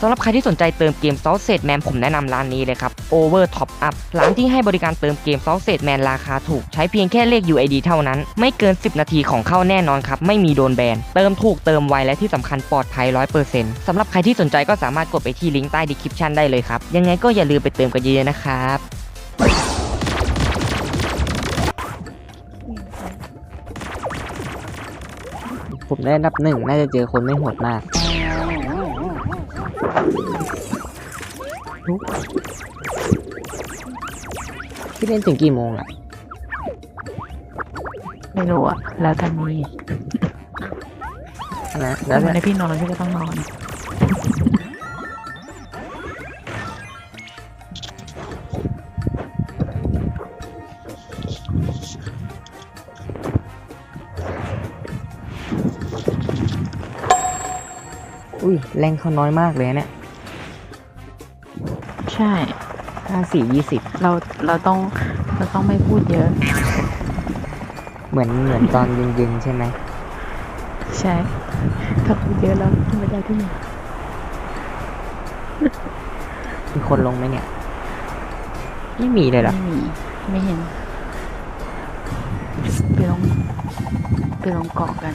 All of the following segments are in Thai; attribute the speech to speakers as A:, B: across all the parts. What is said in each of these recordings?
A: สำหรับใครที่สนใจเติมเกม s o u t h Man ผมแนะนำร้านนี้เลยครับ Over Top Up ร้านที่ให้บริการเติมเกม s o u t h Man ราคาถูก ใช้เพียงแค่เลข UID เท่านั้น ไม่เกิน 10 นาทีของเข้าแน่นอนครับ ไม่มีโดนแบน เติมถูกเติมไวและที่สำคัญปลอดภัย 100%สำหรับใครที่สนใจก็สามารถกดไปที่ลิงก์ใต้ดีคริปชันได้เลยครับ ยังไงก็อย่าลืมไปเติมกันเยอะๆนะครับ
B: ผมได้อันดับหนึ่งน่าจะเจอคนไม่โหดมาก พี่เล่นถึงกี่โมงอะ
C: ไม่รู้อะแล้วแต่มี
B: นะแล้
C: แล้วว
B: แต่
C: ในพี่นอนพี่ก็ต้องนอน
B: อุ้ยแรงเขาน้อยมากเลยนะเนี่ย
C: ใช่
B: ห้าสี่ยี่สิบ
C: เราเราต้องเราต้องไม่พูดเยอะ
B: เหมือนเหมือนตอนเย็นๆใช่ไหม
C: ใช่ถ้าพูดเยอะแล้วไม่ได้ที่ไหน
B: มีคนลงไหมเนี่ย ไม่มีเลยเหรอ
C: ไม่มีไม่เห็นไปลงไปลงเกาะกัน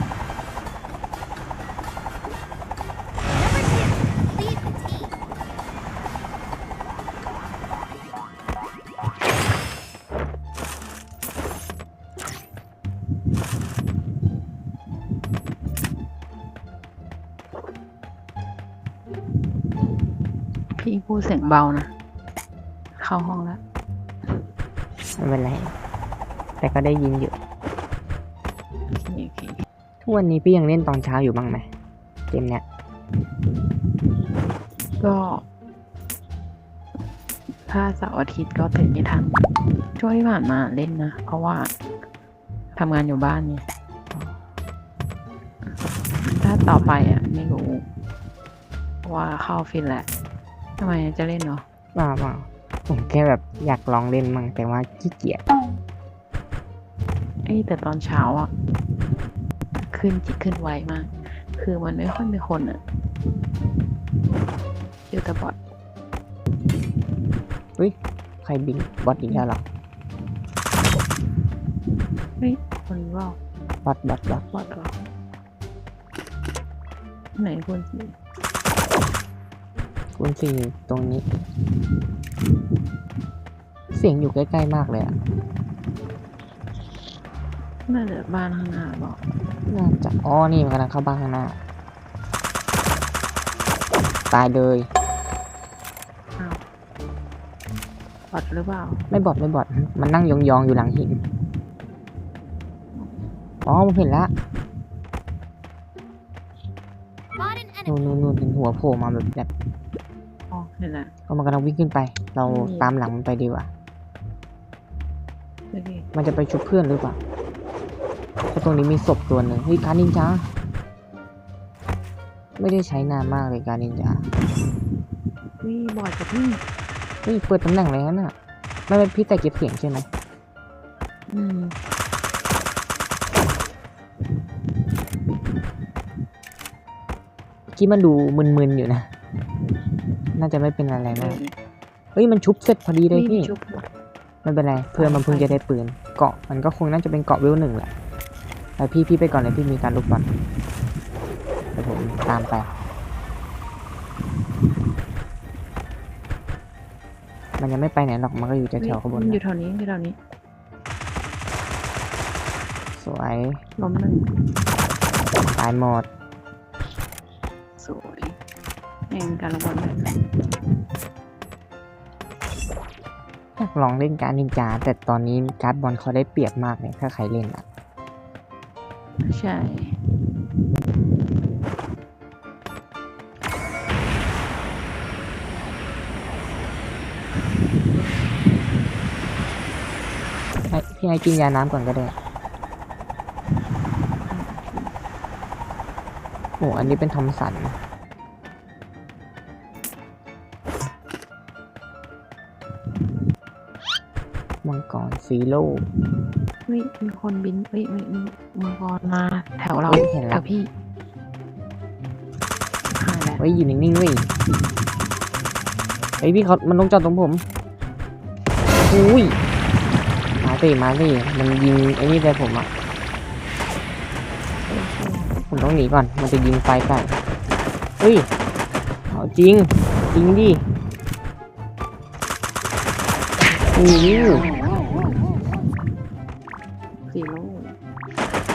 C: พี่พูดเสียงเบานะ เข้าห้องแล้ว
B: ไม่เป็นไร แต่ก็ได้ยินอยู่
C: โอเคโอเค
B: ทุกวันนี้พี่ยังเล่นตอนเช้าอยู่บ้างไหมเกมเนี้ย
C: ก็ ถ้าเสาร์อาทิตย์ก็ตื่นไม่ทัน ช่วงที่ผ่านมาเล่นนะ เพราะว่าทำงานอยู่บ้านเนี่ยถ้าต่อไปอะ ไม่รู้ ว่าเข้าฟินแหละทำไมจะเล่นเนาะ
B: เปล่าเปล่าผมแค่แบบอยากลองเล่นมั่งแต่ว่าขี้เกียจ
C: เอ้ยแต่ตอนเช้าอะ ขึ้นจิตขึ้นไวมาก คือมันไม่ค่อยมีคนอะอยู่แต่บอท
B: ใครบินบอทอีกแล้วเหรอ
C: เฮ้ยคนว่า
B: บอทบอทบอท
C: บอทเหรอไหนคนสิ
B: คุณสี่ตรงนี้ เสียงอยู่ใกล้ ๆ มากเลยอะ
C: น่าจะบ้านข้างหน้าบอก
B: น่าจะอ๋อนี่มันกำลังเข้าบ้านข้างหน้า ตายเลย
C: อ้าวบอทหรือเปล่า
B: ไม่บอดไม่บอดมันนั่งยองๆอยู่หลังหินอ๋อผมเห็นละ
D: Spot an
B: นู่น
D: enemy.
B: นู่นนู่นเห็นหัวโผล่มาแบบแบบ
C: อ๋อนี่แหละ
B: เอามันกำลังวิ่งขึ้นไป เรา
C: อืม
B: ตามหลังมันไปดีกว่า
C: โอเค
B: มันจะไปชุบเพื่อนหรือเปล่าเพราะตรงนี้มีศพตัวหนึ่งเฮ้ยการนินจา ไม่ได้ใช้นานมากเลยการนินจา
C: วิบอทกับพี่
B: เฮ้ยเปิดตำแหน่งอะไรนั่นน่ะไม่เป็นพี่แต่เก็บเสียงใช่ไหม
C: อืม
B: เมื่อกี้มันดูมึนๆอยู่นะ น่าจะไม่เป็นอะไร
C: เอ
B: มา
C: อก
B: เฮ้ยมันชุบเสร็จพอดีเลย
C: พี่
B: พี่
C: ชุบ
B: ไม่เป็นไรเพื่อนมันเพิ่งจะได้ปืน เกาะมันก็คงน่าจะเป็นเกาะเวลหนึ่งแหละไปพี่พี่ไปก่อนเลยพี่มีการลุกบอลเดี๋ยวผมตามไปมันยังไม่ไปไหนหรอกมันก็อยู่แถวๆข้างบน
C: มันอยู่
B: นะ
C: แถวนี้อยู่แถวนี้
B: สวย
C: ล้มหนึ่ง
B: ตายหมด
C: สวย เองการระบอลแบบ
B: อยากลองเล่นการดนินจา แต่ตอนนี้การ์ดบอลเขาได้เปรียบมากเลยถ้าใครเล่นอะ
C: ใช่
B: ให้พี่ให้กินยาน้ำก่อนก็ได้ โอ้อันนี้เป็นทอมสัน ซีโร่
C: วิมีคนบินวิมีมีมังกรมาแถวเรา
B: เห็น
C: แถ
B: แล้ว
C: วพี่หายแล้ว
B: ฮ้ยอยู่นิ่งๆเว้ยเฮ้ยพี่เขามันลงจอดตรงผมอุ้ยมาสิมาสิมันยิงไอ้นี่ใส่ผมอะผมต้องหนีก่อนมันจะยิงไฟใส่เฮ้ยเอาจริงจริงดิโอ้โห
C: สีโร่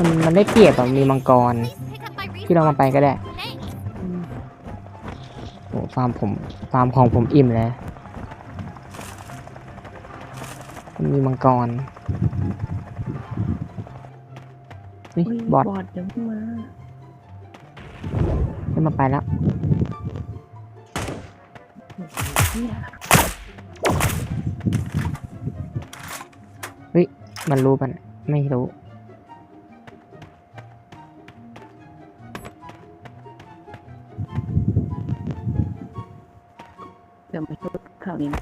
B: มันมันได้เปรียบแบบมีมังกร
D: Please pick up my
B: ที่เรามาไปก็ได้
D: Thanks.
C: อืม
B: โอ้ฟาร์มผมฟาร์มของผมอิ่มเลยมันมีมังกรนี่
C: อุ๊ย
B: บอด
C: บอดเดี๋ยวเพิ่งมา
B: ให้มาไปแล้ว
C: เนี่ย
B: มันรู้ปัน ไม่รู้
C: เดี๋ยวมาช่วยข่าวนี้นะ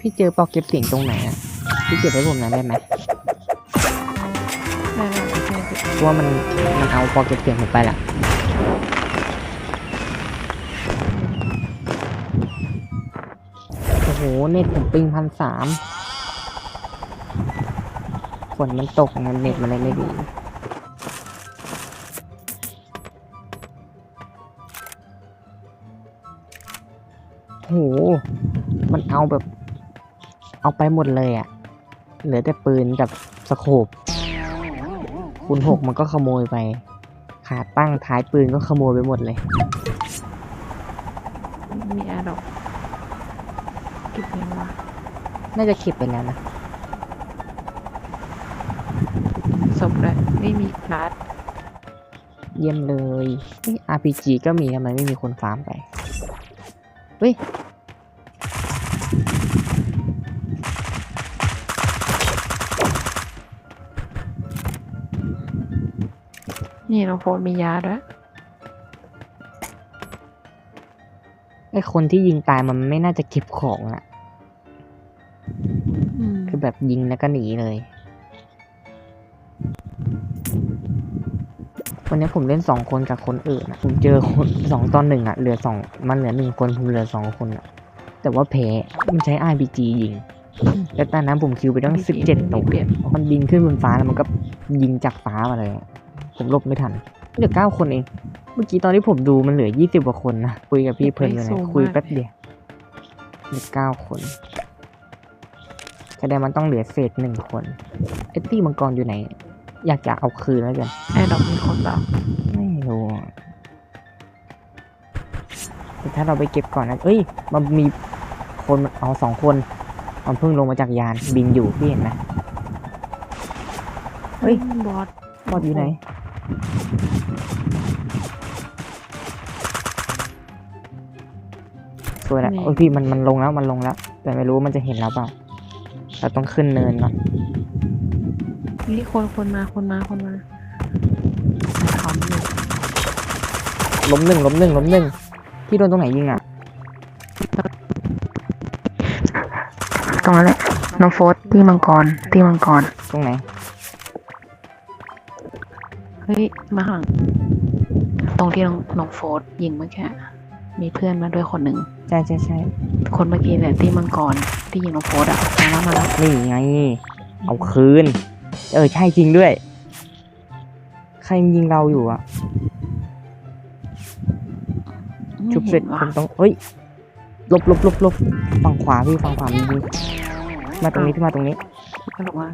B: พี่เจอปอกเก็บเสียงตรงไหนอะ พี่เก็บไว้ผมหน่อยได้ไหม
C: ได้ได้ได้ได้
B: เพราะว่ามันมันเอาปอกเก็บเสียงผมไปละโอ้โหเน็ตผมปิงพันสามฝนมันตกมันเน็ตมันเลยไม่ดีโห มันเอาแบบ เอาไปหมดเลยอะ่ะ เหลือแต่ปืนกับสโคป คูณหกมันก็ขโมยไป ขาตั้งท้ายปืนก็ขโมยไปหมดเลย
C: มีแอร์ดอกเก็บเงินวะ
B: น่าจะเข็บไปแล้วนะ
C: ศพเลยไม่มีการ์ด
B: เยี่ยมเลยเฮ้ย RPG ก็มีทำไมไม่มีคนฟาร์มไป เฮ้ย
C: นี่น้องโฟนมียาด้วย
B: ไอคนที่ยิงตายมันไม่น่าจะเก็บของอะ
C: อืม
B: คือแบบยิงแล้วก็หนีเลย วันนี้ผมเล่นสองคนกับคนอื่นอะผมเจอคนสองตอนหนึ่งอะเหลือสองมันเหลือหนึ่งคนผมเหลือสองคนอะแต่ว่าแพ้มันใช้ RPG ยิงแล้วตอนนั้นผมคิวไปตั้งสิบเจ็ดตัว
C: เปลี่ยน
B: มันบินขึ้นบนฟ้าแล้วมันก็ยิงจากฟ้ามาเลยอะ ผมหลบไม่ทันเหลือเก้าคนเอง เมื่อกี้ตอนที่ผมดูมันเหลือยี่สิบกว่าคนนะ คุยกับพี่เพลินเลยนะคุยแป๊บเดียวเหลือเก้าคนแสดงมันต้องเหลือเศษหนึ่งคนไอ้ตี้มังกรอยู่ไหน อยากจะเอาคืนแล้วกัน
C: แอร์ดอกมีคนเปล่า
B: ไม่รู้อะแต่ถ้าเราไปเก็บก่อนนะเอ้ย มันมีคนมันเอาสองคน มันเพิ่งลงมาจากยานบินอยู่พี่เห็นไหมเฮ้ย
C: บอด
B: บอดอยู่ไหน สวยแล้ว
C: นี่
B: โอ้ยพี่มันมันลงแล้วมันลงแล้ว แต่ไม่รู้ว่ามันจะเห็นเราเปล่าเราต้องขึ้นเนินก่อน
C: นี่คนคนมาคนมาคนมาขำอยู่
B: ล้มหนึ่งล้มหนึ่งล้มหนึ่งพี่โดนตรงไหนยิงอะ
C: ตรงนั้นแหละน้องโฟสตีมังกรตีมังกร
B: ตรงไหน
C: เฮ้ย มาห่างตรงที่น้องน้องโฟสยิงเมื่อกี้มีเพื่อนมาด้วยคนหนึ่ง
B: ใช่ใช่ใช่
C: คนเมื่อกี้เนี่ยตีมังกรที่ยิงน้องโฟสอะมาแล้วมาแล้ว
B: นี่ไง เอาคืน เออ ใช่จริงด้วย ใครยิงเราอยู่อะ
C: ไม่
B: ชุบเสร็จ
C: ห็น
B: ผ
C: ว่ะ
B: มต้องเอ้ยหลบหลบหลบหลบฝั่งขวาพี่ฝั่งขวามียิงมาตรงนี้พี่มาตรงนี้
C: ก็บอกว่า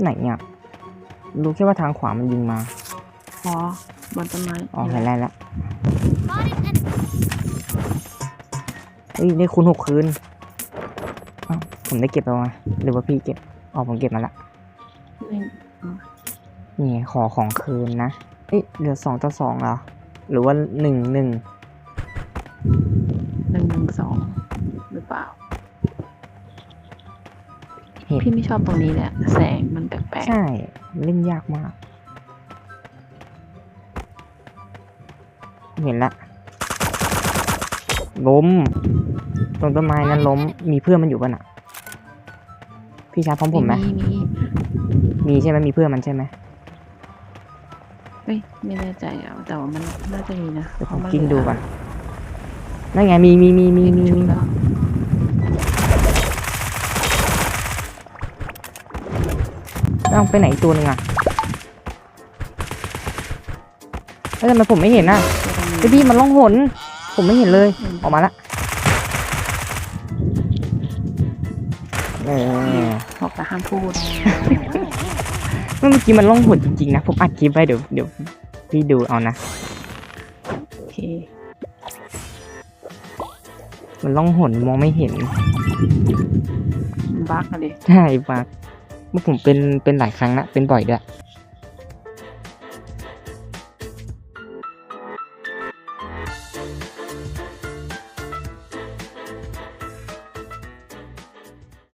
B: ไหนเนี่ย รู้แค่ว่าทางขวามันยิงมา
C: อ๋อบนต้นไม้
B: อ๋อเห็นแล้วแล้ว
D: Spotted enemy.
B: เอ้ยได้คูณหกคืนอ้าวผมได้เก็บแล้วมาหรือว่าพี่เก็บอ๋อผมเก็บมาละ
C: นี่
B: นี่ขอของคืนนะ เอ้ยเหลือสองต่อสองเหรอ หรือว่าหนึ่งหนึ่ง
C: หนึ่งหนึ่งสอง พี่ไม่ชอบตรงนี้แหละ แสงมันแปลก
B: ใช่เล่นยากมาก เห็นละ ล้ม ตรงต้นไม้นั้นล้ม มีเพื่อนมันอยู่ป่ะน่ะ พี่ชาร์จพร้อม
C: ๆ
B: ผมไหม
C: มีมี
B: มีใช่ไหมมีเพื่อนมันใช่ไหม
C: เฮ้ยไม่แน่ใจอะแต่ว่ามันน่าจะมีนะ
B: เดี๋ยว
C: เพ
B: ผม
C: ราะมัน
B: กิ้ง
C: เหลื
B: ดู
C: อ
B: ก่อนนั่นไงมีมีมีมี
C: เห็น
B: มี
C: ชุด
B: มี
C: แล้ว
B: ต้องไปไหนอีกตัวหนึ่งอะแล้วทำไมผมไม่เห็นอะ
C: เดี๋ยวตรงนี้
B: ไอพี่มันล่องหน ผมไม่เห็นเลย ออกมาละเออ
C: บอกแต่ห้ามพูด
B: เมื่อกี้มันล่องหนจริงๆนะ ผมอัดคลิปไว้เดี๋ยวเดี๋ยวพี่ดูเอานะ
C: โอเค
B: มันล่องหนมองไม่เห็น
C: บักอะดิ
B: ใช่ปะ เมื่อผมเป็นเป็นหลายครั้งนะเป็นบ่อยด้วย